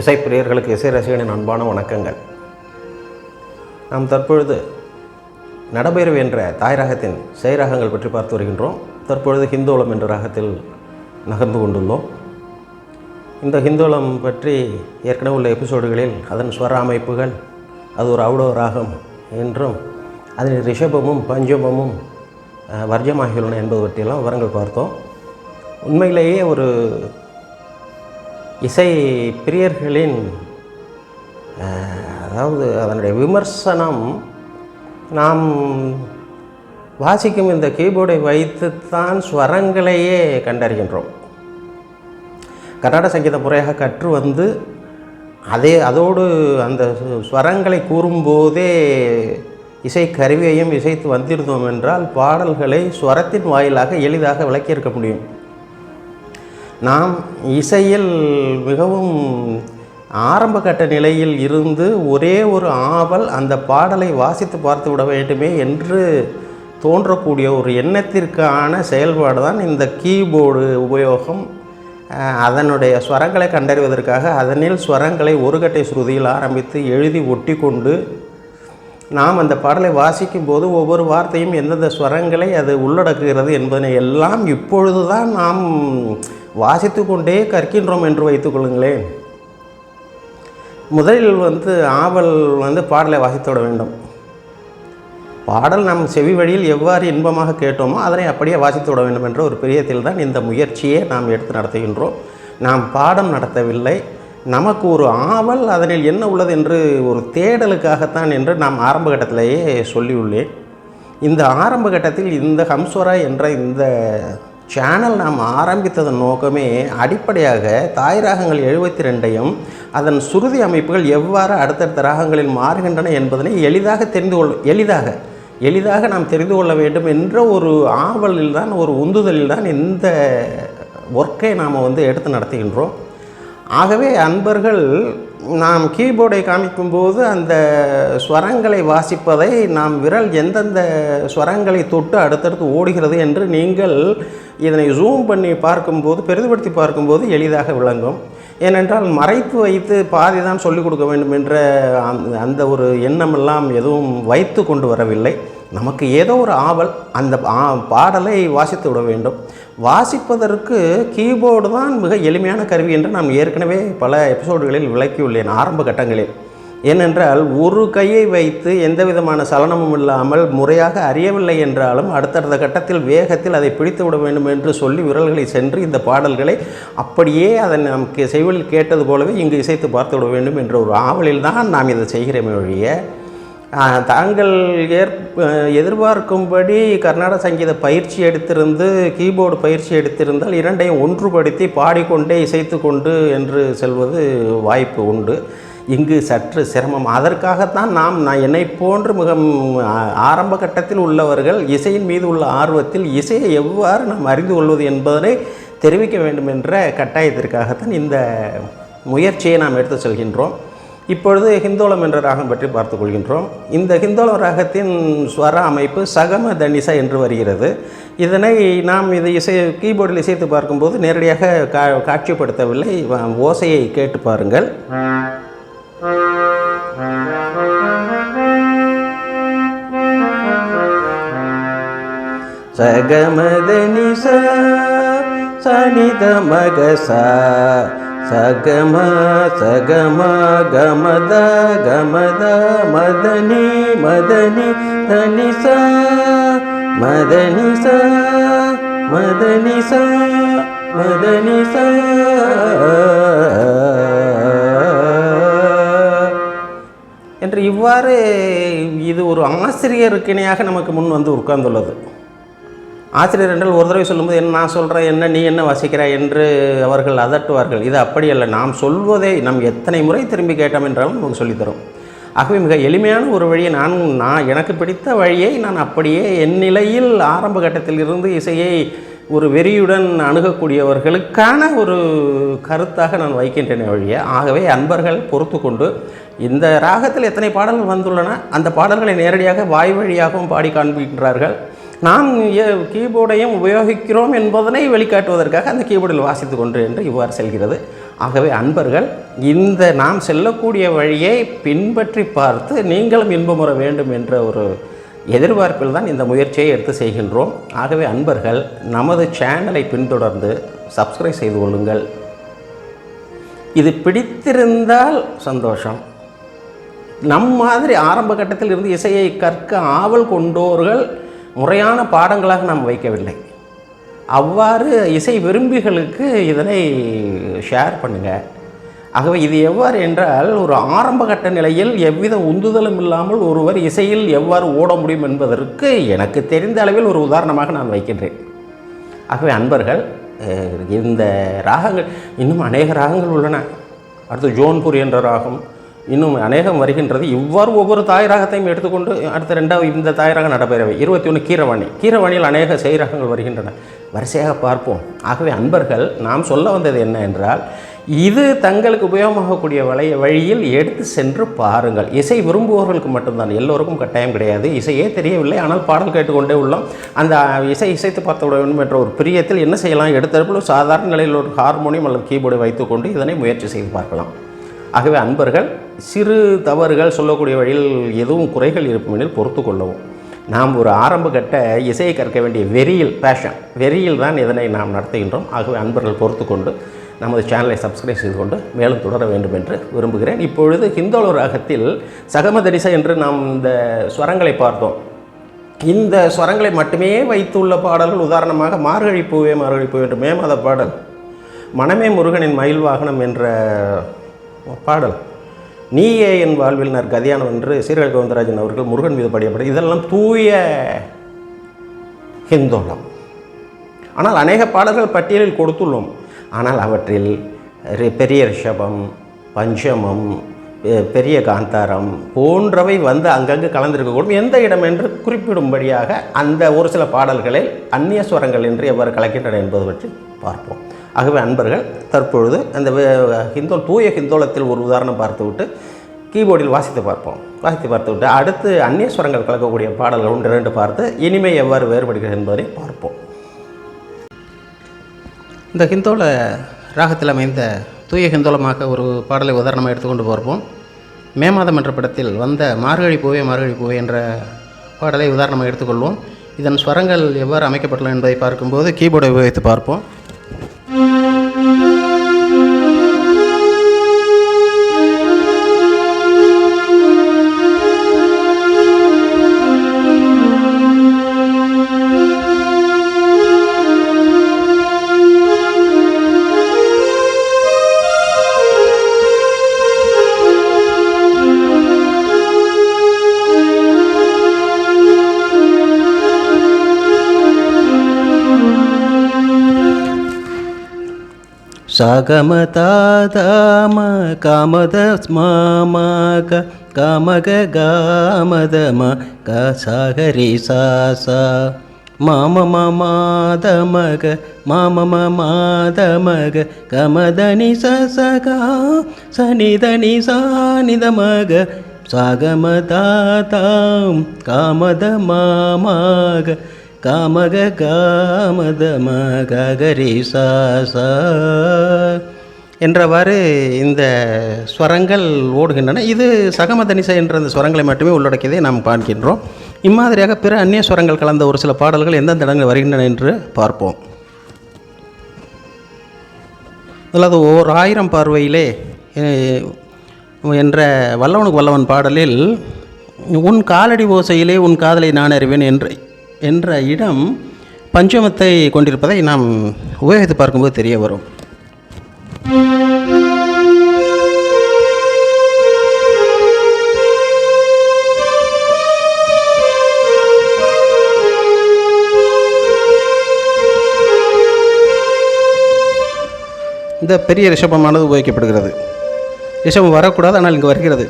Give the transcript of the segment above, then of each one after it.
இசைப்பிரியர்களுக்கு இசை ரசிகனின் அன்பான வணக்கங்கள். நாம் தற்பொழுது நடபைரவி என்ற தாய் ரகத்தின் செய்ரகங்கள் பற்றி பார்த்து வருகின்றோம். தற்பொழுது ஹிந்தோளம் என்ற ராகத்தில் நகர்ந்து கொண்டுள்ளோம். இந்த ஹிந்தோளம் பற்றி ஏற்கனவே உள்ள எபிசோடுகளில் அதன் ஸ்வர அமைப்புகள் அது ஒரு அவுடோ ராகம் என்றும் அதில் ரிஷபமும் பஞ்சமமும் வர்ஜமாகியுள்ளன என்பது பற்றியெல்லாம் விவரங்கள் பார்த்தோம். உண்மையிலேயே ஒரு இசை பிரியர்களின் அதாவது அதனுடைய விமர்சனம் நாம் வாசிக்கும் இந்த கீபோர்டை வைத்துத்தான் ஸ்வரங்களையே கண்டறிகின்றோம். கர்நாடக சங்கீத முறையாக கற்று வந்து அதே அதோடு அந்த ஸ்வரங்களை கூறும்போதே இசை கருவியையும் இசைத்து வந்திருந்தோம் என்றால் பாடல்களை ஸ்வரத்தின் வாயிலாக எளிதாக விளக்கியிருக்க முடியும். நாம் இசையில் மிகவும் ஆரம்ப கட்ட நிலையில் இருந்து ஒரே ஒரு ஆவல் அந்த பாடலை வாசித்து பார்த்து விட வேண்டுமே என்று தோன்றக்கூடிய ஒரு எண்ணத்திற்கான செயல்பாடு தான் இந்த கீபோர்டு உபயோகம். அதனுடைய ஸ்வரங்களை கண்டறிவதற்காக அதனில் ஸ்வரங்களை ஒரு கட்டை ஸ்ருதியில் ஆரம்பித்து எழுதி ஒட்டி கொண்டு நாம் அந்த பாடலை வாசிக்கும் போது ஒவ்வொரு வார்த்தையும் எந்தெந்த ஸ்வரங்களை அது உள்ளடக்குகிறது என்பதனை எல்லாம் இப்பொழுது தான் நாம் வாசித்து கொண்டே கற்கின்றோம் என்று வைத்துக்கொள்ளுங்களேன் முதலில் வந்து ஆவல் வந்து பாடலை வாசித்து விட வேண்டும். பாடல் நம் செவி வழியில் எவ்வாறு இன்பமாக கேட்டோமோ அதனை அப்படியே வாசித்து விட வேண்டும் என்ற ஒரு பிரியத்தில் தான் இந்த முயற்சியை நாம் எடுத்து நடத்துகின்றோம். நாம் பாடம் நடத்தவில்லை. நமக்கு ஒரு ஆவல் அதனில் என்ன உள்ளது என்று ஒரு தேடலுக்காகத்தான் என்று நாம் ஆரம்ப கட்டத்திலேயே சொல்லியுள்ளேன். இந்த ஆரம்ப கட்டத்தில் இந்த ஹம்ஸ்வரா என்ற இந்த சேனல் நாம் ஆரம்பித்ததன் நோக்கமே அடிப்படையாக தாய் ராகங்கள் எழுபத்தி ரெண்டையும் அதன் சுருதி அமைப்புகள் எவ்வாறு அடுத்தடுத்த ராகங்களில் மாறுகின்றன என்பதனை எளிதாக தெரிந்து கொள் எளிதாக எளிதாக நாம் தெரிந்து கொள்ள வேண்டும் என்ற ஒரு ஆவலில் தான் ஒரு உந்துதலில் தான் இந்த ஒர்க்கை நாம் வந்து எடுத்து நடத்துகின்றோம். ஆகவே அன்பர்கள் நாம் கீபோர்டை காமிக்கும்போது அந்த ஸ்வரங்களை வாசிப்பதை நாம் விரல் எந்தெந்த ஸ்வரங்களை தொட்டு அடுத்தடுத்து ஓடுகிறது என்று நீங்கள் இதனை ஜூம் பண்ணி பார்க்கும்போது பெரிதுபடுத்தி பார்க்கும்போது எளிதாக விளங்கும். ஏனென்றால் மறைத்து வைத்து பாதி தான் சொல்லிக் கொடுக்க வேண்டும் என்ற அந்த- அந்த ஒரு எண்ணமெல்லாம் எதுவும் வைத்து கொண்டு வரவில்லை. நமக்கு ஏதோ ஒரு ஆவல் அந்த பாடலை வாசித்து விட வேண்டும். வாசிப்பதற்கு கீபோர்டு தான் மிக எளிமையான கருவி என்று நாம் ஏற்கனவே பல எபிசோடுகளில் விளக்கியுள்ளேன் ஆரம்ப கட்டங்களில். ஏனென்றால் ஒரு கையை வைத்து எந்த விதமான சலனமும் இல்லாமல் முறையாக அறியவில்லை என்றாலும் அடுத்தடுத்த கட்டத்தில் வேகத்தில் அதை பிடித்து விட வேண்டும் என்று சொல்லி விரல்களை சென்று இந்த பாடல்களை அப்படியே அதை நமக்கு செய்வில் கேட்டது போலவே இங்கு இசைத்து பார்த்து விட வேண்டும் என்ற ஒரு ஆவலில் தான் நாம் இதை செய்கிறோமே ஒழிய தாங்கள் ஏற்ப எதிர்பார்க்கும்படி கர்நாடக சங்கீத பயிற்சி எடுத்திருந்து கீபோர்டு பயிற்சி எடுத்திருந்தால் இரண்டையும் ஒன்றுபடுத்தி பாடிக்கொண்டே இசைத்து கொண்டு என்று செல்வது வாய்ப்பு உண்டு. இங்கு சற்று சிரமம். அதற்காகத்தான் நாம் நான் என்னை போன்று மிக ஆரம்ப கட்டத்தில் உள்ளவர்கள் இசையின் மீது உள்ள ஆர்வத்தில் இசையை எவ்வாறு நாம் அறிந்து கொள்வது என்பதனை தெரிவிக்க வேண்டும் என்ற கட்டாயத்திற்காகத்தான் இந்த முயற்சியை நாம் எடுத்து செல்கின்றோம். இப்பொழுது ஹிந்தோளம் என்ற ராகம் பற்றி பார்த்து கொள்கின்றோம். இந்த ஹிந்தோளம் ராகத்தின் ஸ்வர அமைப்பு சகம தனிசா என்று வருகிறது. இதனை நாம் இது இசை கீபோர்டில் இசைத்து பார்க்கும்போது நேரடியாக கா காட்சிப்படுத்தவில்லை. வ- ஓசையை கேட்டு பாருங்கள். சகமதனி சனித மகச சகம சகம கமத கமத மதனி மதனி தனிச ச மதனி ச என்று இவ்வாறு இது ஒரு ஆசிரியருக்கு இணையாக நமக்கு முன் வந்து உட்கார்ந்துள்ளது. ஆசிரியர் என்றால் ஒரு தடவை சொல்லும்போது என்ன நான் சொல்கிறேன் என்ன நீ என்ன வசிக்கிற? என்று அவர்கள் அதட்டுவார்கள். இது அப்படியல்ல நாம் சொல்வதை நாம் எத்தனை முறை திரும்பி கேட்டோம் என்றாலும் நமக்கு சொல்லித்தரும். ஆகவே மிக எளிமையான ஒரு வழியை நான் நான் எனக்கு பிடித்த வழியை நான் அப்படியே என் நிலையில் ஆரம்ப கட்டத்தில் இருந்து இசையை ஒரு வெறியுடன் அணுகக்கூடியவர்களுக்கான ஒரு கருத்தாக நான் வைக்கின்றேன் வழியை ஆகவே அன்பர்கள் பொறுத்து கொண்டு இந்த ராகத்தில் எத்தனை பாடல்கள் வந்துள்ளன அந்த பாடல்களை நேரடியாக வாய் வழியாகவும் பாடி காண்பிக்கின்றார்கள். நாம் ஏ- கீபோர்டையும் உபயோகிக்கிறோம் என்பதனை வெளிக்காட்டுவதற்காக அந்த கீபோர்டில் வாசித்து கொண்டு என்று இவ்வாறு செல்கிறது. ஆகவே அன்பர்கள் இந்த நாம் செல்லக்கூடிய வழியை பின்பற்றி பார்த்து நீங்களும் இன்பமுற வேண்டும் என்ற ஒரு எதிர்பார்ப்பில் தான் இந்த முயற்சியை எடுத்து செய்கின்றோம். ஆகவே அன்பர்கள் நமது சேனலை பின்தொடர்ந்து சப்ஸ்கிரைப் செய்து கொள்ளுங்கள். இது பிடித்திருந்தால் சந்தோஷம். நம் மாதிரி ஆரம்ப கட்டத்தில் இருந்து இசையை கற்க ஆவல் கொண்டோர்கள் முறையான பாடங்களாக நாம் வைக்கவில்லை. அவ்வாறு இசை விரும்பிகளுக்கு இதனை ஷேர் பண்ணுங்கள் ஆகவே இது எவ்வாறு என்றால் ஒரு ஆரம்ப கட்ட நிலையில் எவ்வித உந்துதலும் இல்லாமல் ஒருவர் இசையில் எவ்வாறு ஓட முடியும் என்பதற்கு எனக்கு தெரிந்த அளவில் ஒரு உதாரணமாக நான் வைக்கின்றேன். ஆகவே அன்பர்கள் இந்த ராகங்கள் இன்னும் அநேக ராகங்கள் உள்ளன. அடுத்து ஜோன்பூர் என்ற ராகம் இன்னும் அநேகம் வருகின்றது. இவ்வாறு ஒவ்வொரு தாயராகத்தையும் எடுத்துக்கொண்டு அடுத்த ரெண்டாவது இந்த தாயராக நடைபெறவை இருபத்தி ஒன்று கீரவாணி. கீரவாணியில் அநேக செய் வருகின்றன. வரிசையாக பார்ப்போம். ஆகவே அன்பர்கள் நாம் சொல்ல வந்தது என்ன என்றால் இது தங்களுக்கு உபயோகமாகக்கூடிய வலை வழியில் எடுத்து சென்று பாருங்கள். இசை விரும்புபவர்களுக்கு மட்டும்தான். எல்லோருக்கும் கட்டாயம் கிடையாது. இசையே தெரியவில்லை. ஆனால் பாடல் கேட்டுக்கொண்டே உள்ளோம். அந்த இசை இசைத்து பார்த்து விட வேண்டும் என்ற ஒரு பிரியத்தில் என்ன செய்யலாம்? எடுத்தப்பில் சாதாரண நிலையில் ஒரு ஹார்மோனியம் அல்லது கீபோர்டை வைத்துக்கொண்டு இதனை முயற்சி செய்து பார்க்கலாம். ஆகவே அன்பர்கள் சிறு தவறுகள் சொல்லக்கூடிய வழியில் எதுவும் குறைகள் இருப்புமெனில் பொறுத்து கொள்ளவும். நாம் ஒரு ஆரம்ப கட்ட இசையை கற்க வேண்டிய வெறியில் பேஷன் வெறியில் தான் இதனை நாம் நடத்துகின்றோம். ஆகவே அன்பர்கள் பொறுத்து கொண்டு நமது சேனலை சப்ஸ்கிரைப் செய்து கொண்டு மேலும் தொடர வேண்டும் என்று விரும்புகிறேன். இப்பொழுது ஹிந்தோள ராகத்தில் சகமதரிச என்று நாம் இந்த ஸ்வரங்களை பார்த்தோம். இந்த ஸ்வரங்களை மட்டுமே வைத்துள்ள பாடல்கள் உதாரணமாக மார்கழி பூவே மார்கழி பூவே என்று மேமத பாடல் மனமே முருகனின் மயில் வாகனம் என்ற பாடல். நீயே என் வாழ்வில் நர் கதியானம் என்று சீரக கோவிந்தராஜன் அவர்கள் முருகன் மீது பாடிய இதெல்லாம் தூய ஹிந்தோளம் ஆனால் அநேக பாடல்கள் பட்டியலில் கொடுத்துள்ளோம். ஆனால் அவற்றில் ரி- பெரிய ரிஷபம் பஞ்சமம் பெ- பெரிய காந்தாரம் போன்றவை வந்து அங்கங்கு கலந்திருக்கக்கூடும். எந்த இடம் என்று குறிப்பிடும்படியாக அந்த ஒரு சில பாடல்களை அந்நிய ஸ்வரங்கள் என்று எவ்வாறு கலக்கின்றன என்பது பற்றி பார்ப்போம். ஆகவே அன்பர்கள் தற்பொழுது அந்த வே- ஹிந்தோல் தூய ஹிந்தோளத்தில் ஒரு உதாரணம் பார்த்துவிட்டு கீபோர்டில் வாசித்து பார்ப்போம். வாசித்து பார்த்துவிட்டு அடுத்து அந்நிய ஸ்வரங்கள் கலக்கக்கூடிய பாடல்கள் ஒன்று இரண்டு பார்த்து இனிமை எவ்வாறு வேறுபடுகிறது என்பதை பார்ப்போம். இந்த ஹிந்தோல ராகத்தில் அமைந்த தூய ஹிந்தோலமாக ஒரு பாடலை உதாரணமாக எடுத்துக்கொண்டு பார்ப்போம். மே மாதம் என்ற படத்தில் வந்த மார்கழி பூவே மார்கழி பூவே என்ற பாடலை உதாரணமாக எடுத்துக்கொள்வோம். இதன் ஸ்வரங்கள் எவ்வாறு அமைக்கப்பட்டுள்ளன என்பதை பார்க்கும்போது கீபோர்டை உபயோகித்து பார்ப்போம். సాగమతామ కామద స్మాక కామగ గామదమ క సాగరి సాస మామ మమాదమగ మామ మమాదమగ కమదని ససగా సనిదని సానిదమగ సాగమతాతాం కామద మామగ காமக காமதம ககரி சா என்றவாறு இந்த ஸ்வரங்கள் ஓடுகின்றன. இது சகமதனிசை என்ற அந்த ஸ்வரங்களை மட்டுமே உள்ளடக்கியதை நாம் காண்கின்றோம். இம்மாதிரியாக பிற அந்நிய ஸ்வரங்கள் கலந்த ஒரு சில பாடல்கள் எந்தெந்த இடங்கள் வருகின்றன என்று பார்ப்போம். அதாவது ஓர் ஆயிரம் பார்வையிலே என்ற வல்லவனுக்கு வல்லவன் பாடலில் உன் காலடி ஓசையிலே உன் காதலை நான் அறிவேன் என்று என்ற இடம் பஞ்சமத்தை கொண்டிருப்பதை நாம் உபயோகித்து பார்க்கும்போது தெரிய வரும். இந்த பெரிய ரிஷபமானது உபயோகிக்கப்படுகிறது. ரிஷபம் வரக்கூடாது ஆனால் இங்கு வருகிறது.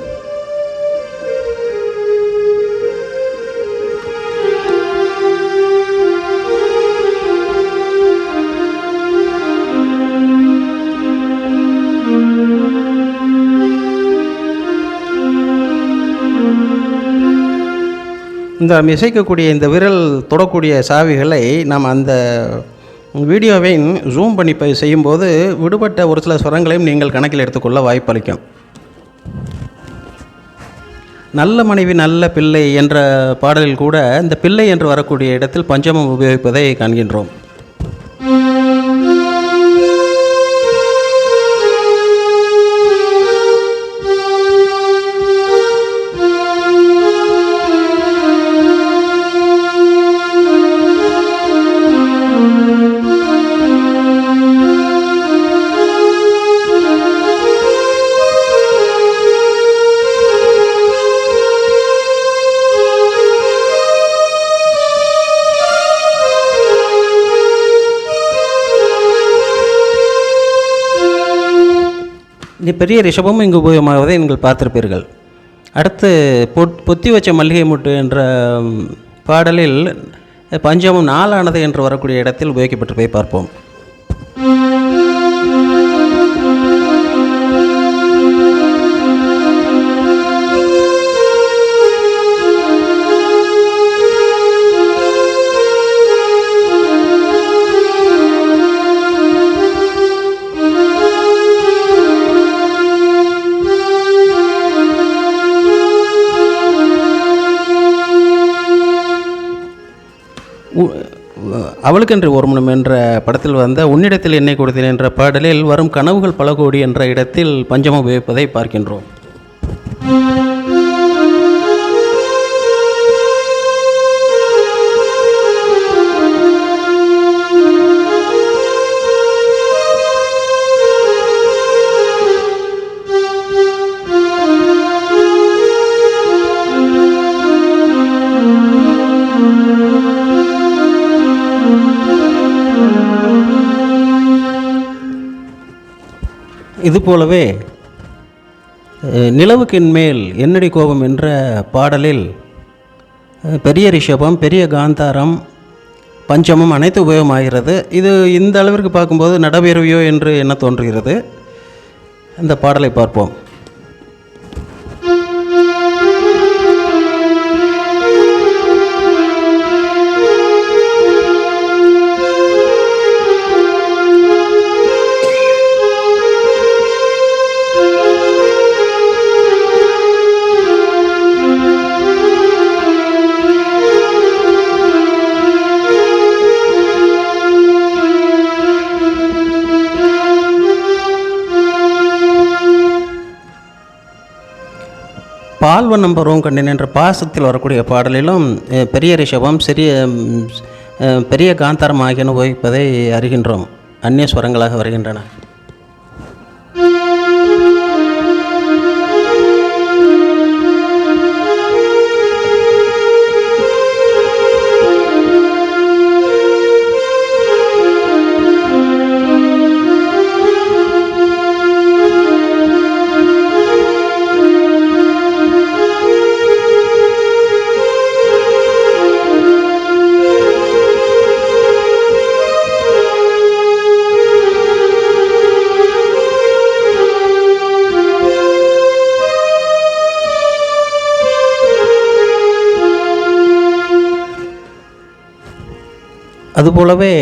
இந்த இசைக்கக்கூடிய இந்த விரல் தொடக்கூடிய சாவிகளை நாம் அந்த வீடியோவை ஜூம் பண்ணி ப- செய்யும்போது விடுபட்ட ஒரு சில ஸ்வரங்களையும் நீங்கள் கணக்கில் எடுத்துக்கொள்ள வாய்ப்பளிக்கும். நல்ல மனைவி நல்ல பிள்ளை என்ற பாடலில் கூட இந்த பிள்ளை என்று வரக்கூடிய இடத்தில் பஞ்சமம் உபயோகிப்பதை காண்கின்றோம். பெரிய ரிஷபமும் இங்கு உபயோகமாவதை நீங்கள் பார்த்திருப்பீர்கள். அடுத்து பொட் பொத்தி வச்ச மல்லிகை முட்டு என்ற பாடலில் பஞ்சமும் நாளானது என்று வரக்கூடிய இடத்தில் உபயோகிக்கப்பட்டிருப்பதை பார்ப்போம். அவளுக்கென்று ஒருமணம் என்ற படத்தில் வந்த உன்னிடத்தில் என்னை கொடுத்தேன் என்ற பாடலில் வரும் கனவுகள் பல கோடி என்ற இடத்தில் பஞ்சமம் உபயோகிப்பதை பார்க்கின்றோம். இது போலவே நிலவுக்கின் மேல் என்னடி கோபம் என்ற பாடலில் பெரிய ரிஷபம் பெரிய காந்தாரம் பஞ்சமம் அனைத்து உபயோகமாகிறது. இது இந்த அளவிற்கு பார்க்கும்போது நடபேரவியோ என்று என்ன தோன்றுகிறது? இந்த பாடலை பார்ப்போம். பால் வண்ணம் பருவம் கண்டேன் என்ற பாசத்தில் வரக்கூடிய பாடலிலும் பெரிய ரிஷபம் சிறிய பெரிய காந்தாரம் ஆகியன உபயோகிப்பதை அறிகின்றோம். அந்நிய ஸ்வரங்களாக வருகின்றன. அதுபோலவே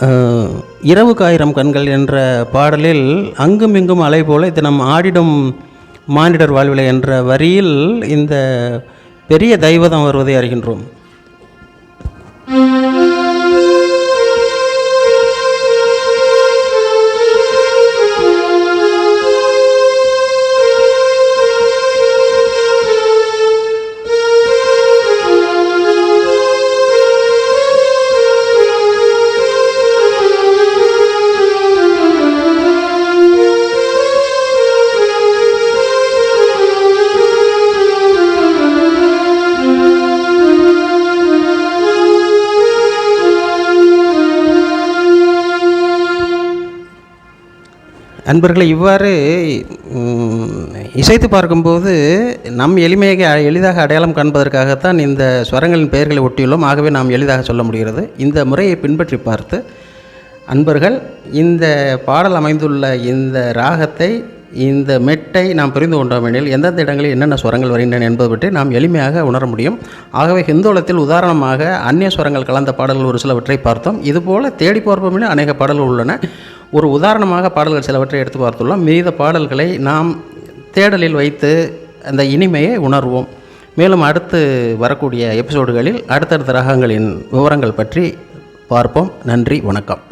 அஹ், இரவுக்கு ஆயிரம் கண்கள் என்ற பாடலில் அங்கும் இங்கும் அலை போல தினம் ஆடிடும் மானிடர் வாழ்விலை என்ற வரியில் இந்த பெரிய தெய்வதம் வருவதை அறிகின்றோம். அன்பர்களை இவ்வாறு இசைத்து பார்க்கும்போது நம் எளிமையாக எளிதாக அடையாளம் காண்பதற்காகத்தான் இந்த ஸ்வரங்களின் பெயர்களை ஒட்டியுள்ளோம். ஆகவே நாம் எளிதாக சொல்ல முடிகிறது. இந்த முறையை பின்பற்றி பார்த்து அன்பர்கள் இந்த பாடல் அமைந்துள்ள இந்த ராகத்தை இந்த மெட்டை நாம் புரிந்து கொண்டோம் எனில் எந்தெந்த இடங்களில் என்னென்ன ஸ்வரங்கள் வருகின்றன என்பது பற்றி நாம் எளிமையாக உணர முடியும். ஆகவே ஹிந்தோளத்தில் உதாரணமாக அந்நிய ஸ்வரங்கள் கலந்த பாடல்கள் ஒரு சிலவற்றை பார்த்தோம். இதுபோல் தேடி பார்ப்போம் அநேக பாடல்கள் உள்ளன. ஒரு உதாரணமாக பாடல்கள் சிலவற்றை எடுத்து பார்த்துள்ளோம். மீத பாடல்களை நாம் தேடலில் வைத்து அந்த இனிமையை உணர்வோம். மேலும் அடுத்து வரக்கூடிய எபிசோடுகளில் அடுத்தடுத்த ரகங்களின் விவரங்கள் பற்றி பார்ப்போம். நன்றி வணக்கம்.